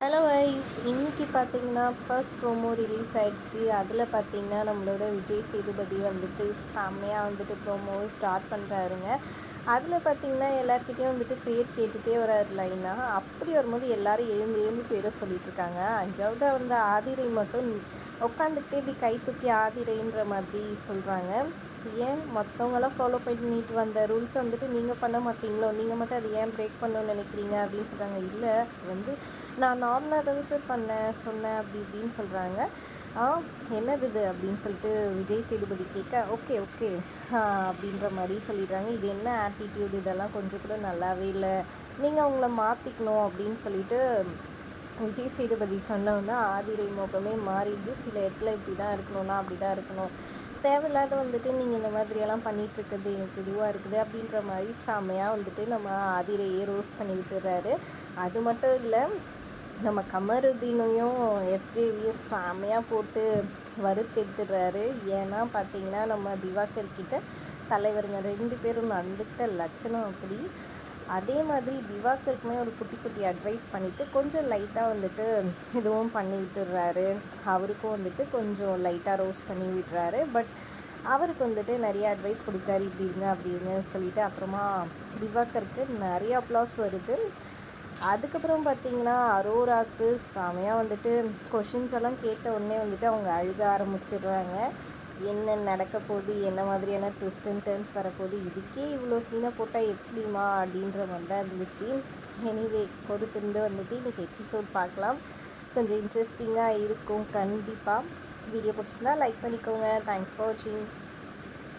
Hello wise இன்னைக்கு பார்த்தீங்கன்னா first promo release ஆகிடுச்சு அதில் பார்த்தீங்கன்னா நம்மளோட விஜய் சேதுபதி வந்துட்டு செம்மையாக வந்துட்டு ப்ரோமோவை ஸ்டார்ட் பண்ணுறாருங்க அதில் பார்த்தீங்கன்னா எல்லாருக்கிட்டேயும் வந்துட்டு பேர் கேட்டுகிட்டே வராரு லைனாக அப்படி வரும்போது எல்லோரும் எழுந்து எழுந்து பேரை சொல்லிகிட்டு இருக்காங்க. அஞ்சாவது வந்து ஆதிரை மட்டும் உட்காந்துக்கிட்டே இப்படி கை தூக்கி ஆதிரைன்ற மாதிரி சொல்கிறாங்க ஏன் மற்றவங்களாம் ஃபாலோ பண்ணிட்டு வந்த ரூல்ஸ் வந்துட்டு நீங்கள் பண்ண மாட்டீங்களோ? நீங்கள் மட்டும் அதை ஏன் பிரேக் பண்ணணும்னு நினைக்கிறீங்க? அப்படின்னு சொல்கிறாங்க இல்லை வந்து நான் நார்மலாக தான் சார் பண்ணேன் சொன்னேன் அப்படி இப்படின்னு சொல்கிறாங்க ஆ என்னது இது? அப்படின்னு சொல்லிட்டு விஜய் சேதுபதி கேட்க ஓகே ஓகே. அப்படின்ற மாதிரி சொல்லிடுறாங்க. இது என்ன ஆட்டிடியூட் இதெல்லாம் கொஞ்சம் கூட நல்லாவே இல்லை. நீங்கள் அவங்கள மாற்றிக்கணும் அப்படின்னு சொல்லிட்டு விஜய் சேதுபதி சொன்னோன்னா ஆதிரை முகமே மாறிடுது. சில இடத்துல இப்படி தான் இருக்கணும்னா அப்படி தான் இருக்கணும். தேவையில்லாத வந்துட்டு நீங்கள் இந்த மாதிரியெல்லாம் பண்ணிகிட்ருக்கிறது எனக்கு இதுவாக இருக்குது அப்படின்ற மாதிரி செம்மையாக வந்துட்டு நம்ம ஆதிரையே ரோஸ் பண்ணி விட்டுறாரு அது மட்டும் இல்லை நம்ம கமருதீனையும் எஃப்ஜேவியும் செம்மையாக போட்டு வறுத்தெடுத்துடுறாரு. ஏன்னா பார்த்தீங்கன்னா நம்ம திவாகர் கிட்ட தலைவருங்க ரெண்டு பேரும் நடந்துக்கிட்ட லட்சணம் அப்படி. அதே மாதிரி திவாகருக்குமே ஒரு குட்டி குட்டி அட்வைஸ் பண்ணிவிட்டு கொஞ்சம் லைட்டாக வந்துட்டு இதுவும் பண்ணி விட்டுடுறாரு. அவருக்கும் வந்துட்டு கொஞ்சம் லைட்டாக ரோஸ்ட் பண்ணி விடுறாரு பட் அவருக்கு வந்துட்டு நிறைய அட்வைஸ் கொடுக்குறாரு. இப்படி இருங்க அப்படி இருங்கன்னு சொல்லிட்டு அப்புறமா திவாகருக்கு நிறைய அப்ளாஸ் வருது. அதுக்கப்புறம் பார்த்தீங்கன்னா அரோராக்கு செமையாக வந்துட்டு கொஷின்ஸ் எல்லாம் கேட்ட உடனே வந்துட்டு அவங்க அழுக ஆரம்பிச்சிடுறாங்க. என்ன நடக்க போகுது என்ன மாதிரியான ட்விஸ்ட் அண்ட் டர்ன்ஸ் வரப்போகுது இதுக்கே இவ்வளோ சீனை போட்டால் எப்படிமா அப்படின்ற மாதிரி தான் இருந்துச்சு எனிவே பொறுத்திருந்து வந்துட்டு இன்றைக்கி எபிசோட் பார்க்கலாம். கொஞ்சம் இன்ட்ரெஸ்டிங்காக இருக்கும் கண்டிப்பாக வீடியோ பிடிச்சிருந்தா லைக் பண்ணிக்கோங்க. தேங்க்ஸ் ஃபார் வாட்சிங்